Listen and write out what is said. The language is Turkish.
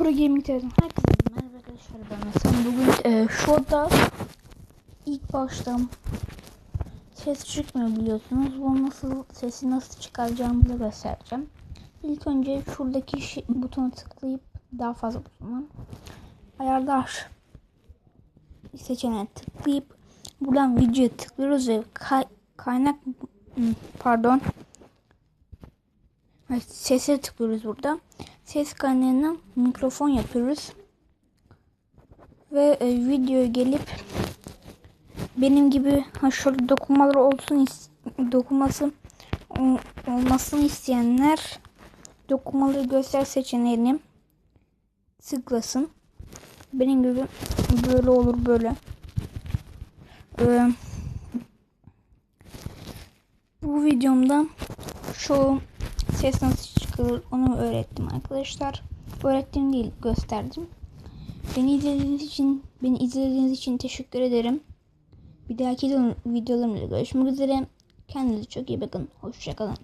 Pro Gaming TV'den herkese merhaba arkadaşlar ben Hasan. Bugün e, şurada ilk başta ses çıkmıyor biliyorsunuz. Bu nasıl sesi nasıl çıkaracağımı da göstereceğim. İlk önce şuradaki butona tıklayıp daha fazla butona ayarlar seçeneğe tıklayıp buradan videoya tıklıyoruz ve kay- kaynak pardon Sese tıklıyoruz burada. Ses kaynağına mikrofon yapıyoruz. Ve e, videoya gelip benim gibi ha şöyle dokunmalar olsun o- olmasını isteyenler dokunmaları göster seçeneğini tıklasın. Benim gibi böyle olur böyle. Ee, bu videomda şu ses nasıl çıkılır onu öğrettim arkadaşlar. Öğrettim değil gösterdim. Beni izlediğiniz için beni izlediğiniz için teşekkür ederim. Bir dahaki videolarımda görüşmek üzere. Kendinize çok iyi bakın. Hoşçakalın.